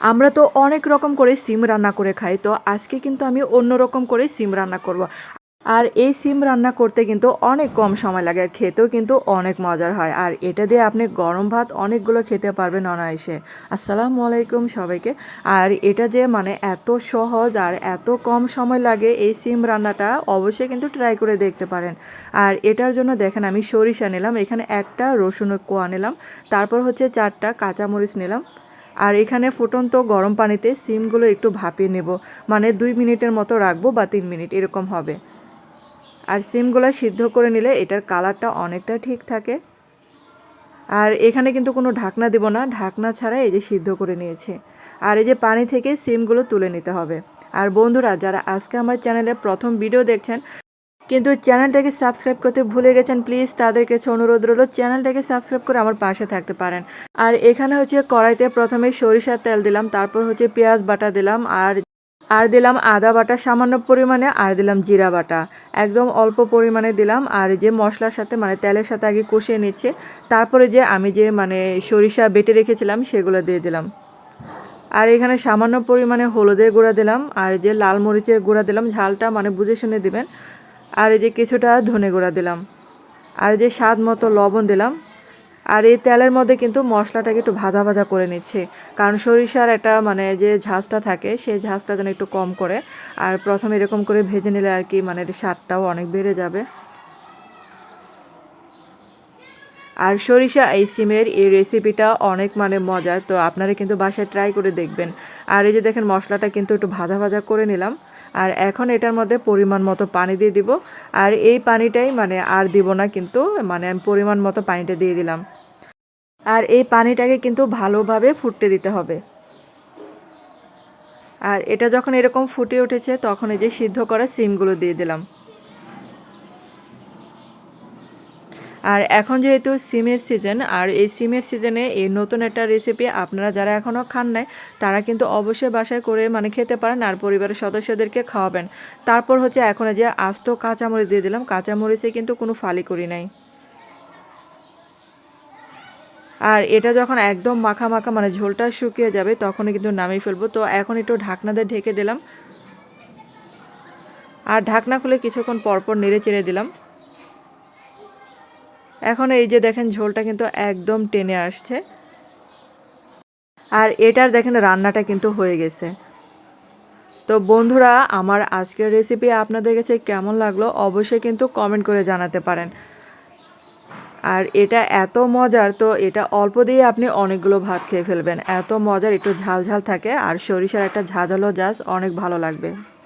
আমরা তো অনেক রকম করে সিম রান্না করে খাই, তো আজকে কিন্তু আমি অন্য রকম করে সিম রান্না করব। আর এই সিম রান্না করতে কিন্তু অনেক কম সময় লাগে, আর খেতেও কিন্তু অনেক মজার হয়। আর এটা দিয়ে আপনি গরম ভাত অনেকগুলো খেতে পারবেন অনায়াসে। আসসালামু আলাইকুম সবাইকে। আর এটা যে মানে এত সহজ আর এত কম সময় লাগে এই সিম রান্নাটা অবশ্যই কিন্তু ট্রাই করে দেখতে পারেন। আর এটার জন্য দেখেন আমি সরিষা নিলাম, এখানে একটা রসুন কোয়া নিলাম, তারপর হচ্ছে চারটা কাঁচামরিচ নিলাম আর এখানে ফুটন্ত গরম পানিতে সিমগুলো একটু ভাপিয়ে নেব। মানে দুই মিনিটের মতো রাখব বা তিন মিনিট, এরকম হবে। আর সিমগুলো সিদ্ধ করে নিলে এটার কালারটা অনেকটা ঠিক থাকে। আর এখানে কিন্তু কোনো ঢাকনা দেব না, ঢাকনা ছাড়া এই যে সিদ্ধ করে নিয়েছে। আর এই যে পানি থেকে সিমগুলো তুলে নিতে হবে। আর বন্ধুরা, যারা আজকে আমার চ্যানেলে প্রথম ভিডিও দেখছেন কিন্তু চ্যানেলটাকে সাবস্ক্রাইব করতে ভুলে গেছেন, প্লিজ তাদের কাছে অনুরোধ রইল, চ্যানেলটাকে সাবস্ক্রাইব করে আমার পাশে থাকতে পারেন। আর এখানে হচ্ছে কড়াইতে প্রথমে সরিষার তেল দিলাম, তারপর হচ্ছে পেঁয়াজ বাটা দিলাম, আর আর দিলাম আদা বাটা, সামান্য পরিমাণে, আর দিলাম জিরা বাটা। একদম অল্প পরিমাণে দিলাম, আর যে মশলার সাথে মানে তেলের সাথে আগে কষিয়ে নিচ্ছে, তারপরে যে আমি যে মানে সরিষা বেটে রেখেছিলাম, সেগুলো দিয়ে দিলাম। আর এখানে সামান্য পরিমাণে হলুদের গুঁড়া দিলাম, আর যে লাল মরিচের গুঁড়া দিলাম, ঝালটা মানে বুঝে শুনে দিবেন আর এই যে কিছুটা ধনে গুঁড়া দিলাম, আর যে স্বাদ মতো লবণ দিলাম, আর এই তেলের মধ্যে কিন্তু মশলাটাকে একটু ভাজা ভাজা করে নিচ্ছে। কারণ সরিষার একটা মানে যে ঝাঁজটা থাকে, সেই ঝাঁজটা যেন একটু কম করে, আর প্রথমে এরকম করে ভেজে নিলে আর কি মানে স্বাদটাও অনেক বেড়ে যাবে। আর সরিষা এই সিমের এই রেসিপিটা অনেক মানে মজার, তো আপনারা কিন্তু বাসায় ট্রাই করে দেখবেন। আর এই যে দেখেন মশলাটা কিন্তু একটু ভাজা ভাজা করে নিলাম। আর এখন এটার মধ্যে পরিমাণ মতো পানি দিয়ে দিব। আর এই পানিটাই মানে আর দিব না কিন্তু মানে আমি পরিমাণ মতো পানিটা দিয়ে দিলাম। আর এই পানিটাকে কিন্তু ভালোভাবে ফুটতে দিতে হবে। আর এটা যখন এরকম ফুটে উঠেছে, তখন এই যে সিদ্ধ করা সিমগুলো দিয়ে দিলাম। আর এখন যেহেতু সিমের সিজন, আর এই সিমের সিজনে এই নতুন একটা রেসিপি আপনারা যারা এখনও খান নাই, তারা কিন্তু অবশ্যই বাসায় করে মানে খেতে পারেন আর পরিবারের সদস্যদেরকে খাওয়াবেন। তারপর হচ্ছে এখন যে আস্ত কাঁচামরিচ দিয়ে দিলাম, কাঁচামরিচে কিন্তু কোনো ফালি করি নাই। আর এটা যখন একদম মাখা মাখা মানে ঝোলটা শুকিয়ে যাবে, তখনই কিন্তু নামিয়ে ফেলব। তো এখন একটু ঢাকনা দিয়ে ঢেকে দিলাম। আর ঢাকনা খুলে কিছুক্ষণ পরপর নেড়ে চেড়ে দিলাম। এখন এই যে দেখেন ঝোলটা কিন্তু একদম টেনে আসছে। আর এটার দেখেন রান্নাটা কিন্তু হয়ে গেছে। তো বন্ধুরা, আমার আজকের রেসিপি আপনাদের কাছে কেমন লাগল অবশ্যই কিন্তু কমেন্ট করে জানাতে পারেন। আর এটা এত মজার, তো এটা অল্প দিয়ে আপনি অনেকগুলো ভাত খেয়ে ফেলবেন। এত মজার, একটু ঝাল ঝাল থাকে, আর সরিষার একটা ঝাঁঝালো জাজ অনেক ভালো লাগবে।